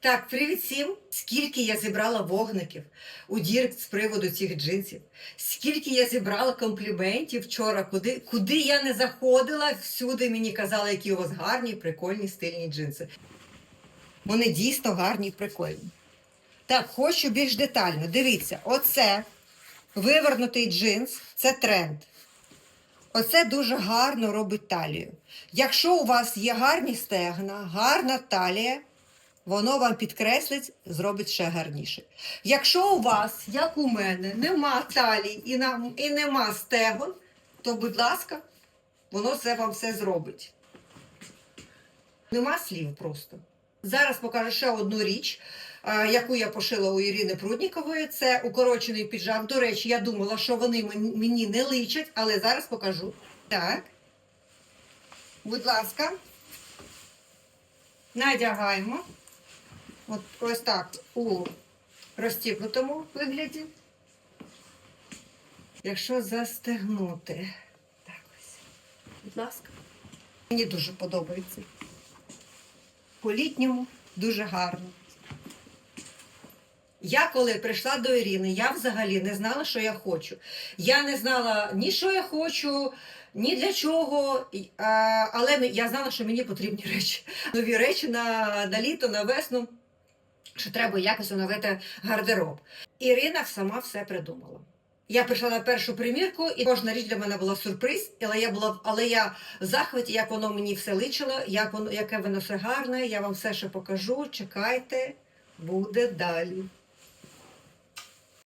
Так, привіт всім! Скільки я зібрала вогників у Дірект з приводу цих джинсів, скільки я зібрала компліментів вчора, куди, куди я не заходила, всюди мені казали, які у вас гарні, прикольні, стильні джинси. Вони дійсно гарні і прикольні. Так, хочу більш детально. Дивіться, оце вивернутий джинс це тренд. Оце дуже гарно робить талію. Якщо у вас є гарні стегна, гарна талія, воно вам підкреслить, зробить ще гарніше. Якщо у вас, як у мене, нема талії і, на, і нема стегон, то, будь ласка, воно це вам все зробить. Нема слів просто. Зараз покажу ще одну річ, яку я пошила у Ірини Пруднікової. Це укорочений піджак. До речі, я думала, що вони мені не личать, але зараз покажу. Так. Будь ласка. Надягаємо. От ось так у розтіпнутому вигляді. Якщо застегнути. Так ось. Будь ласка. Мені дуже подобається. По-літньому дуже гарно. Я коли прийшла до Ірини, я взагалі не знала, що я хочу. Я не знала ні що я хочу, ні для чого, але я знала, що мені потрібні речі. Нові речі на, на літо, на весну, що треба якось оновити гардероб. Ірина сама все придумала. Я прийшла на першу примірку, і кожна річ для мене була сюрприз, але я була, але я в захваті, як воно мені все личило, як воно, яке воно все гарне. Я вам все ще покажу. Чекайте, буде далі.